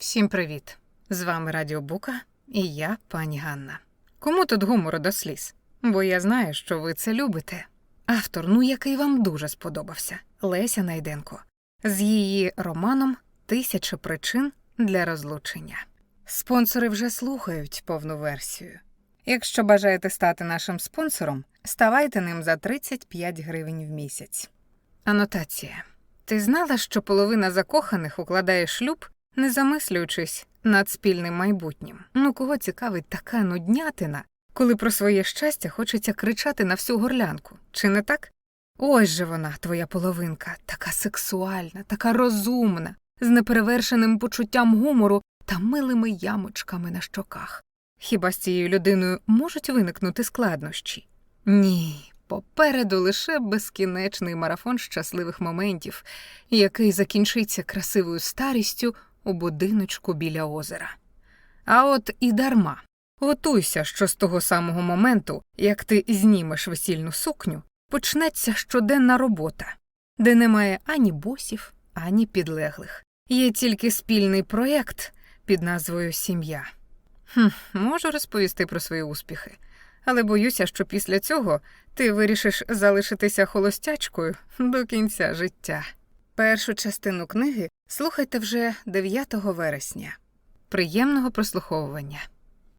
Всім привіт! З вами Радіо Бука і я, пані Ганна. Кому тут гумору до сліз? Бо я знаю, що ви це любите. Автор, ну який вам дуже сподобався Леся Найденко з її романом Тисяча причин для розлучення. Спонсори вже слухають повну версію. Якщо бажаєте стати нашим спонсором, ставайте ним за 35 гривень в місяць. Анотація. Ти знала, що половина закоханих укладає шлюб, не замислюючись над спільним майбутнім? Ну кого цікавить така нуднятина, коли про своє щастя хочеться кричати на всю горлянку, чи не так? Ось же вона, твоя половинка, така сексуальна, така розумна, з неперевершеним почуттям гумору та милими ямочками на щоках. Хіба з цією людиною можуть виникнути складнощі? Ні, попереду лише безкінечний марафон щасливих моментів, який закінчиться красивою старістю у будиночку біля озера. А от і дарма. Готуйся, що з того самого моменту, як ти знімеш весільну сукню, почнеться щоденна робота, де немає ані босів, ані підлеглих. Є тільки спільний проєкт під назвою Сім'я. Хм, можу розповісти про свої успіхи, але боюся, що після цього ти вирішиш залишитися холостячкою до кінця життя. Першу частину книги слухайте вже 9 вересня. Приємного прослуховування.